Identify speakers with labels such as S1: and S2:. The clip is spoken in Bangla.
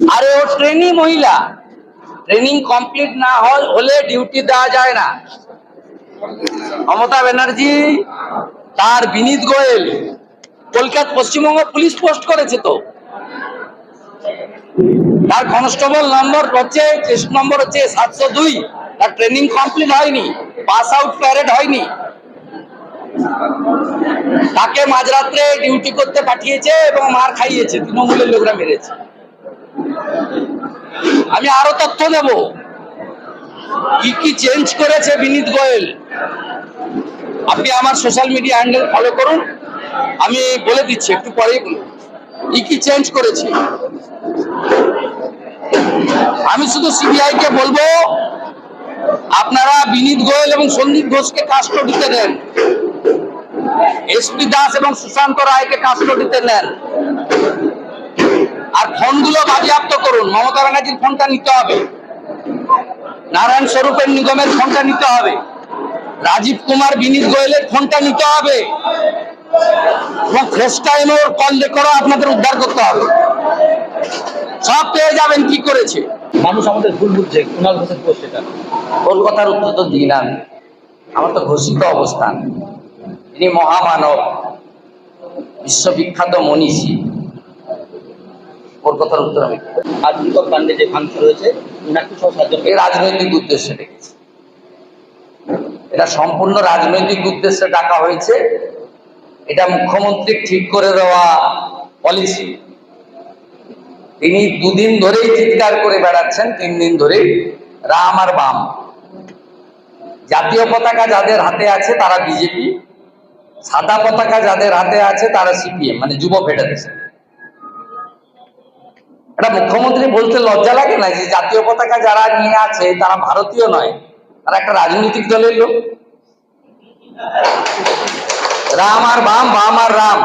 S1: আরে ও ট্রেনিং মহিলা। ট্রেনিং কমপ্লিট না হয়- হলে ডিউটি দেওয়া যায় না। মমতা ব্যানার্জি, তার বিনীত গোয়েল, কলকাতা পশ্চিমবঙ্গ পুলিশ পোস্ট করেছে তো। তার কনস্টেবল নম্বর হচ্ছে নম্বর হচ্ছে সাতশো দুই। তার ট্রেনিং কমপ্লিট হয়নি পাস আউট প্যারেড হয়নি। তাকে মাঝরাত্রে ডিউটি করতে পাঠিয়েছে এবং মার খাইয়েছে, তৃণমূলের লোকরা মেরেছে। আমি আরও তথ্য দেব। কি কি চেঞ্জ করেছে বিনীত গোয়েল? আপনি আমার সোশ্যাল মিডিয়া হ্যান্ডেল ফলো করুন। আমি বলে দিচ্ছি, একটু পরেই বলুন কি কি চেঞ্জ করেছি? আমি শুধু সিবিআই কে বলব, আপনারা বিনীত গোয়েল এবং সন্দীপ ঘোষকে কাস্টডিতে দেন। এসপি দাস এবং সুশান্ত রায়কে কাস্টডিতে নেন। আর ফোনগুলো বাজেয়াপ্ত করুন। মমতা ব্যানার্জির ফোনটা নিতে হবে। নারায়ণ স্বরূপের নিগমের ফোনটা নিতে হবে। রাজীব কুমার বিনীত গোয়েলের ফোনটা নিতে হবে। এবং ফেস টাইম ওর কল রেকর্ডও আপনাদের উদ্ধার করতে হবে। সব পেয়ে যাবেন কি করেছে?
S2: মানুষ আমাদের ভুল বুঝছে। কুণাল ঘোষের
S1: ওর কথার উত্তর তো দিই না আমি। আমার তো ঘোষিত অবস্থান। তিনি মহামানব। বিশ্ববিখ্যাত মনীষী। ওর কথার উত্তর আমি।
S2: আর দীপক কাণ্ডে যে ভাঙচুর হয়েছে সহ
S1: এই রাজনৈতিক উদ্দেশ্যে ডেকেছে। এটা সম্পূর্ণ রাজনৈতিক উদ্দেশ্যে ডাকা হয়েছে। এটা মুখ্যমন্ত্রী ঠিক করে দেওয়া পলিসি তিনি দুদিন ধরেই চিৎকার করে বেড়াচ্ছেন তিন দিন ধরে রাম আর বাম। জাতীয় পতাকা যাদের হাতে আছে তারা বিজেপি সাদা পতাকা যাদের হাতে আছে তারা সিপিএম মানে যুব ফেডারেশন। এটা মুখ্যমন্ত্রী বলতে লজ্জা লাগে না যে জাতীয় পতাকা যারা নিয়ে আছে, তারা ভারতীয় নয়, তারা একটা রাজনৈতিক দলের লোক। রাম আর বাম বাম আর রাম।